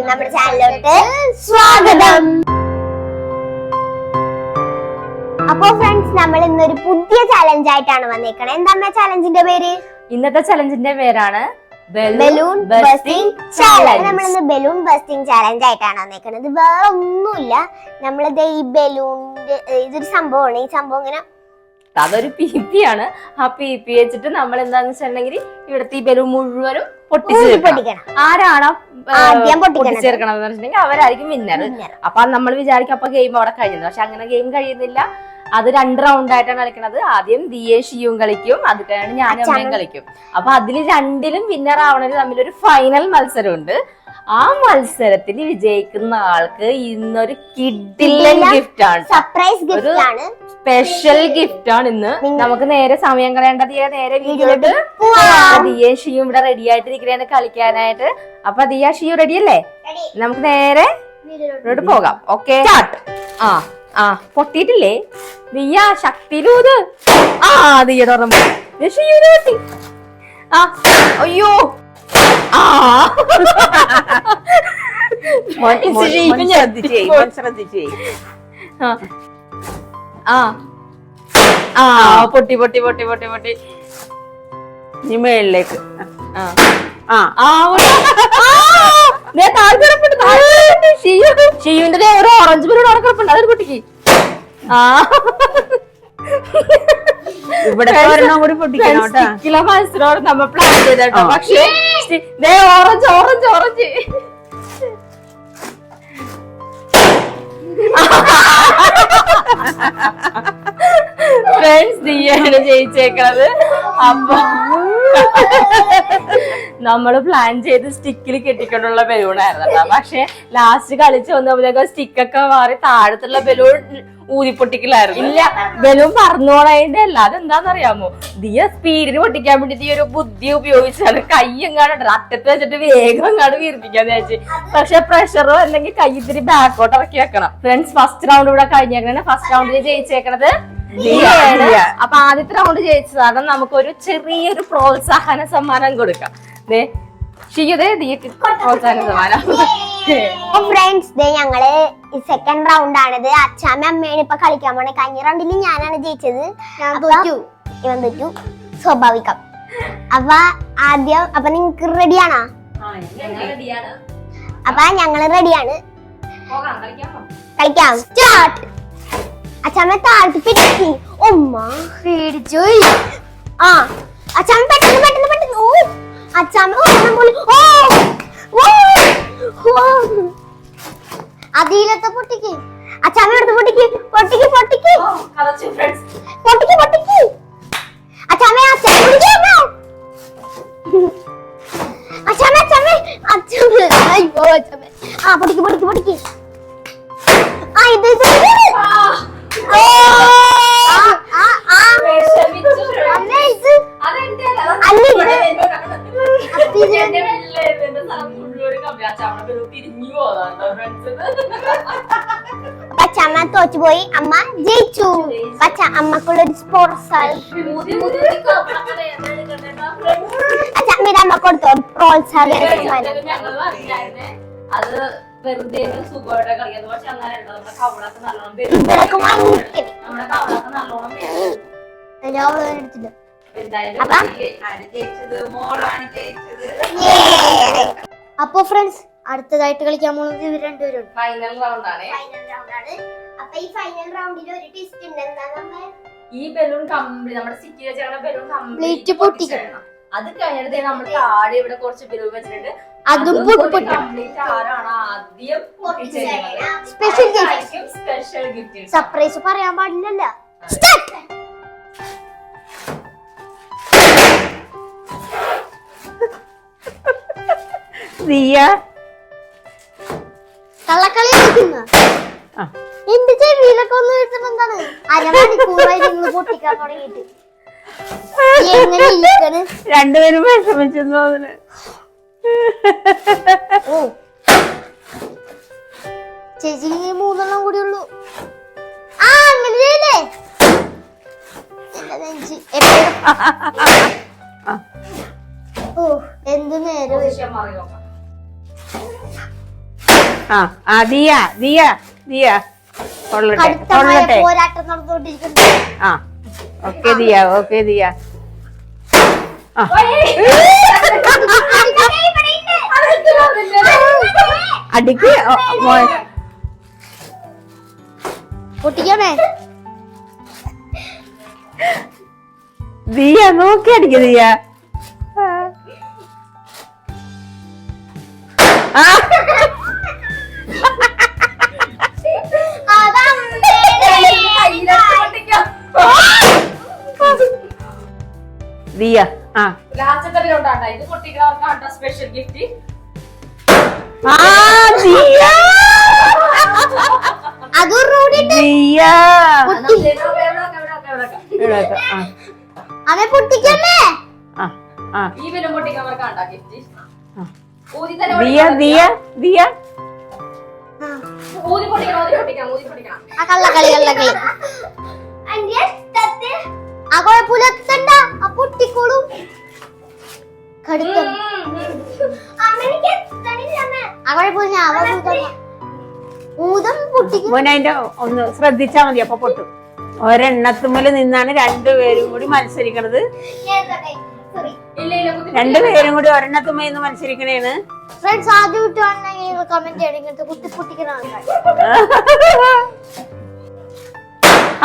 എല്ലാവർക്കും നമ്മുടെ ചാനലിലോട്ട് സ്വാഗതം. അപ്പോ ഫ്രണ്ട്സ് നമ്മൾ ഇന്നൊരു പുതിയ ചലഞ്ച് ആയിട്ടാണ് വന്നേക്കണേ. എന്താണ് ചലഞ്ചിന്റെ പേര്? ഇന്നത്തെ ചലഞ്ചിന്റെ പേരാണ് ബലൂൺ ബസ്റ്റിംഗ് ചാലഞ്ച് നമ്മളിന്ന് ബലൂൺ ബസ്റ്റിംഗ് ചാലഞ്ച് ആയിട്ടാണ് വന്നേക്കണത് വേറെ ഒന്നുമില്ല. നമ്മളിത് ഈ ബലൂണിന്റെ ഇതൊരു സംഭവമാണ്. ഈ സംഭവം ഇങ്ങനെ അതൊരു പി പി ആണ്. ആ പി പി വെച്ചിട്ട് നമ്മൾ എന്താന്ന് വെച്ചിട്ടുണ്ടെങ്കിൽ ഇവിടുത്തെ ഈ ബലൂൺ മുഴുവനും പൊട്ടിച്ച് ആരാണ് വെച്ചിട്ടുണ്ടെങ്കിൽ അവരായിരിക്കും വിന്നർ. അപ്പൊ നമ്മൾ വിചാരിക്കും അപ്പൊ ഗെയിം അവിടെ കഴിയുന്നത് പക്ഷെ അങ്ങനെ ഗെയിം കഴിയുന്നില്ല. അത് രണ്ട് റൗണ്ട് ആയിട്ടാണ് കളിക്കുന്നത് ആദ്യം ദിയെ ഷിയും കളിക്കും. അത് കഴിഞ്ഞ് ഞാനും അമ്മയും കളിക്കും. അപ്പൊ അതിൽ രണ്ടിലും വിന്നർ ആവണത് തമ്മിൽ ഒരു ഫൈനൽ മത്സരമുണ്ട്. ആ മത്സരത്തിൽ വിജയിക്കുന്ന ആൾക്ക് ഇന്നൊരു കിഡില്ലൻ ഗിഫ്റ്റ് ആണ്. സർപ്രൈസ് ഗിഫ്റ്റ് ആണ്. സ്പെഷ്യൽ ഗിഫ്റ്റ് ആണ് ഇന്ന്. നമുക്ക് നേരെ സമയം കളയേണ്ടത് നേരെ വീട്ടിലോട്ട്. ദിയ ഷിയും ഇവിടെ റെഡി ആയിട്ടിരിക്കുകയാണ് കളിക്കാനായിട്ട്. അപ്പൊ ദിയ ഷിയു റെഡി അല്ലേ? നമുക്ക് നേരെ ഇവിടെ പോകാം. ഓക്കെ ആ ആ പൊട്ടിയിട്ടില്ലേ? ദിയ ശക്തിയിലൂത് ആ ദിയ തുറന്നു പൊട്ടി ആ അയ്യോ. പൊട്ടി പൊട്ടി പൊട്ടി പൊട്ടി പൊട്ടി. ഇനി മേളിലേക്ക്. ആ. ആ. ആ ഒരു- ഓറഞ്ച് ബലൂൺ അവിടെ കിടപ്പുണ്ട്. അതൊരു കുട്ടിക്ക്. ആ. ഇവിടെ ഒരെണ്ണം കൂടി പൊട്ടിക്കണം കേട്ടാ. നമ്മൾ പ്ലാൻ ചെയ്തോ പക്ഷേ ഓറഞ്ച് ഓറഞ്ച് ഓറഞ്ച് ഫ്രണ്ട്സ് നീയാണ് ജയിച്ചേക്കണത്. അപ്പൊ നമ്മൾ പ്ലാൻ ചെയ്ത് സ്റ്റിക്കിൽ കെട്ടിക്കൊണ്ടുള്ള ബലൂണായിരുന്നു കേട്ടോ പക്ഷെ ലാസ്റ്റ് കളിച്ച് വന്നപ്പോഴേക്കും സ്റ്റിക്കൊക്കെ മാറി താഴത്തുള്ള ബലൂൺ ഊതിപ്പൊട്ടിക്കലായിരുന്നു. ഇല്ല ബലൂൺ പറന്നോളതിന്റെ അല്ല അതെന്താന്നറിയാമോ? ദിയ സ്പീഡിന് പൊട്ടിക്കാൻ വേണ്ടി ഈ ഒരു ബുദ്ധി ഉപയോഗിച്ചാണ് കൈ എങ്ങാണ്ട് അറ്റത്ത് വെച്ചിട്ട് വേഗം എങ്ങാണ്ട് വീർപ്പിക്കാന്ന് വെച്ച് പക്ഷെ പ്രഷറോ അല്ലെങ്കിൽ കൈ ഇത്തിരി ബാക്കോട്ട് ഇറക്കി വെക്കണം. ഫ്രണ്ട്സ് ഫസ്റ്റ് റൗണ്ട് ഇവിടെ കഴിഞ്ഞേക്കണേ. ഫസ്റ്റ് റൗണ്ടിൽ ജയിച്ചേക്കണത്. അപ്പൊ ആദ്യത്തെ റൗണ്ട് ജയിച്ചതാണ് നമുക്കൊരു ചെറിയൊരു പ്രോത്സാഹന സമ്മാനം കൊടുക്കാം. ദേ ഷിയുദേ ദിയക്ക് പ്രോത്സാഹന സമ്മാനം. ഫ്രണ്ട്സ് ദേ ഞങ്ങൾ സെക്കൻഡ് റൗണ്ട് ആണിത് അച്ഛാമ്മ അമ്മയാണ് ഇപ്പൊ കളിക്കാൻ പോണേ. കഴിഞ്ഞ റൗണ്ടിൽ ഞാനാണ് ജയിച്ചത്. ഞാൻ തോറ്റു. ഇവൻ തോറ്റു. സ്വാഭാവികം. അപ്പൊ ആദ്യം അപ്പൊ നിങ്ങക്ക് റെഡിയാണോ അപ്പൊ ഞങ്ങൾ റെഡിയാണ് കളിക്കാം. സ്റ്റാർട്ട് അച്ഛാമ്മ താഴ്ത്തി പിടിച്ചു ഉമ്മ. പേടിച്ചോയി ആ അച്ഛമ്മ പെട്ടെന്ന് പെട്ടെന്ന് പെട്ടെന്ന്. ഓ അച്ഛമ്മ ഒരെണ്ണം പോലും. ഓ അതിലത്തെ പൊട്ടിക്ക്. അച്ഛമ്മ എടുത്ത് പൊട്ടിക്ക് പൊട്ടിക്ക് പൊട്ടിക്ക്. പൊട്ടിക്ക് പൊട്ടിക്ക് തോറ്റുപോയി അമ്മ ജയിച്ചു. പച്ച അമ്മക്കുള്ളൊരു സ്പോർട്സ് അച്ഛമ്മ ഇത് അമ്മ കൊടുത്തോ. പ്രോത്സാഹന. അത് വെറുതെ സുഖമായിട്ട് കളിക്കുന്നത് പക്ഷെ അങ്ങനെ നമ്മുടെ കവളൊക്കെ നല്ലോണം. നമ്മുടെ കവളൊക്കെ നല്ലോണം അപ്പൊ ഫ്രണ്ട്സ് അടുത്തതായിട്ട് കളിക്കാൻ പോകുന്നത് ഇവർ രണ്ടുപേരും. ഫൈനൽ റൗണ്ട് ആണ്. ഫൈനൽ റൗണ്ട് ആണ്. അപ്പൊ ഈ ഫൈനൽ റൗണ്ടിൽ ഒരു ട്വിസ്റ്റ് ഉണ്ട്. എന്താ നമ്മൾ ഈ ബലൂൺ കംപ്ലീറ്റ് നമ്മുടെ സിറ്റി വെച്ചാണ് ബലൂൺ കംപ്ലീറ്റ് പൊട്ടിക്കണം. അത് കഴിഞ്ഞിട്ട് നമ്മൾ താഴെ ഇവിടെ കുറച്ച് ബലൂൺ വെച്ചിട്ടുണ്ട്. അതും പൊട്ടി- കംപ്ലീറ്റ് ആരാണ് ആദ്യം special gift special gift surprise പറയാൻ പാടില്ലല്ല. ദിയ കള്ളക്കളി കളിക്കുന്ന? ആ. എന്റെ ചെവിയിലൊക്കെ ഒന്ന് വെച്ചിട്ട് എന്താണ്? അരമണിക്കൂറായി നിങ്ങൾ പൊട്ടിക്കാൻ തുടങ്ങിയിട്ട്. എങ്ങനെ ഇരിക്കണ്? രണ്ടുപേരും വിഷമിച്ചെന്ന് തോന്നുന്നു. ഓ. ചേച്ചി മൂന്നെണ്ണം കൂടി ഉള്ളൂ. ആ അങ്ങനെ ചെയ്യല്ലേ? ഓ എന്ത് നേരം? മാറി നോക്കാം. ആ ആ ദിയ ദിയ ദിയ. കൊള്ളട്ടെ കൊള്ളട്ടെ. പോരാട്ടം നടന്നുകൊണ്ടിരിക്കുന്നു. ആ ഓക്കെ ദിയ ഓക്കെ ദിയ. ആ. അടിക്ക്. പൊട്ടിക്കണേ. ദിയ നോക്കി അടിക്ക് ദിയ. ആ. ദിയ. ആ. സ്പെഷ്യൽ ഗിഫ്റ്റ് ആ ദിയ. അതും റൂഡി ദിയ അവൻ പൊട്ടിക്കല്ലേ? ആ ആ. ദിയ ദിയ. ദിയ. ഊതി പൊട്ടിക്കണം ഊതി പൊട്ടിക്കണം ഊതി പൊട്ടിക്കണം ആ കള്ളക്കളി കള്ളക്കളി ആ കുഴപ്പമില്ല ആ പൊട്ടിക്കോളും. കടുത്ത. ആ കുഴപ്പമില്ല അവ ഊതം പൊട്ടിക്കും. അതിന്റെ ഒന്ന് ശ്രദ്ധിച്ചാ മതി അപ്പൊ പൊട്ടും. ഒരെണ്ണത്തുമ്മൽ നിന്നാണ് രണ്ടുപേരും കൂടി മത്സരിക്കണത്. രണ്ടുപേരും കൂടി ഒരെണ്ണത്തുമ്മ നിന്ന് മത്സരിക്കണേന്ന് ഫ്രണ്ട്സ് ആദ്യം വിട്ടുവാണെങ്കിൽ കമന്റ് ചെയ്യണം. ഇങ്ങനത്തെ കുത്തി പൊട്ടിക്കുന്ന ആൾക്കാർ.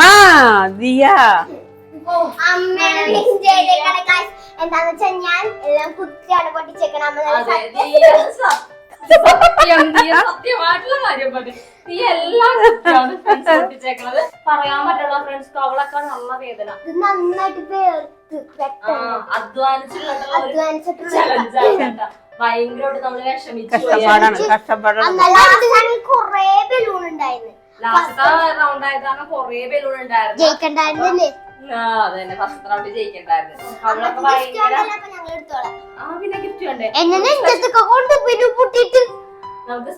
ആ ദിയ. എന്താന്ന് വെച്ചാൽ ഞാൻ എല്ലാം കുത്തിയാണ് പൊട്ടിച്ചേക്കണം. സത്യം. നീ നീ സത്യമായിട്ടുള്ള കാര്യം പറഞ്ഞു. നീ എല്ലാം കുത്തിയാണ് പറയാൻ പറ്റുള്ള ഫ്രണ്ട്സ് അവളൊക്കെ നല്ല വേദന. ആ, അധ്വാനിച്ചിട്ടുള്ള. ഭയങ്കരമായിട്ട് നമ്മൾ വിഷമിച്ചു കഷ്ടപ്പാടാണ് കൊറേ ബലൂൺ ഉണ്ടായിരുന്നു. ലാസ്റ്റ് റൗണ്ട് ആയത് കാരണം കൊറേ ബലൂൺ ഉണ്ടായിരുന്നു. ജയിക്കണ്ടായിരുന്നില്ലേ? ആ,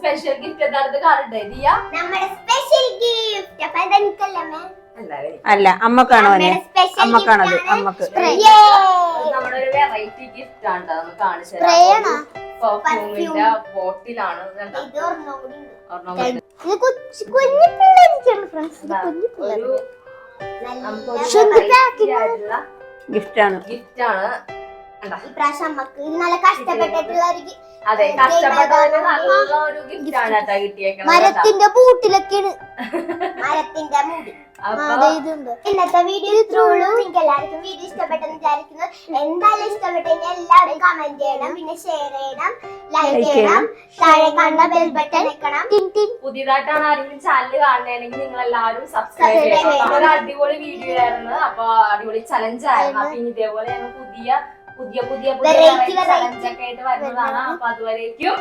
സ്പെഷ്യൽ ഗിഫ്റ്റ് എന്താണെന്ന് കാണണ്ടേ? ദിയ? നമ്മുടെ സ്പെഷ്യൽ ഗിഫ്റ്റ് അപ്പൊ അതെനിക്കല്ലേ അമ്മേ? അല്ല അമ്മക്കാണോ അമ്മക്കാണത് അമ്മയ്ക്ക്. നമ്മളൊരു നമ്മുടെ ഒരു വെറൈറ്റി ഗിഫ്റ്റ് ആണ് ഗിഫ്റ്റ് ആണോ? ബോട്ടിലാണ്. ഗിഫ്റ്റ് ഗിഫ്റ്റാണ്? ഇപ്രാവശ്യം അമ്മയ്ക്ക് ഇത് നല്ല കഷ്ടപ്പെട്ടിട്ടുള്ള ഒരു അതെ. മരത്തിന്റെ ബൂട്ടിലൊക്കെയാണ് മരത്തിന്റെ മൂടി. ഇന്നത്തെ വീഡിയോ എല്ലാവർക്കും വീഡിയോ ഇഷ്ടപ്പെട്ടെന്ന് വിചാരിക്കുന്നു. എന്തായാലും ഇഷ്ടപ്പെട്ടെങ്കിൽ എല്ലാവരും കമന്റ് ചെയ്യണം പിന്നെ ഷെയർ ചെയ്യണം ലൈക്ക് ചെയ്യണം താഴെ കാണുന്ന ബെൽ ബട്ടൺ വെക്കണം. പുതിയതായിട്ടാണ് ആരെങ്കിലും ചാനൽ കാണണമെങ്കിൽ നിങ്ങൾ എല്ലാവരും സബ്സ്ക്രൈബ് ചെയ്യണം. അടിപൊളി വീഡിയോ ആയിരുന്നു. അപ്പൊ അടിപൊളി ചലഞ്ച് ആയിരുന്നു. അപ്പൊ ഇനി ഇതേപോലെ പുതിയ പുതിയ പുതിയ പുതിയ ആയിട്ട് വരുന്നതാണ്. അപ്പൊ അതുവരേക്കും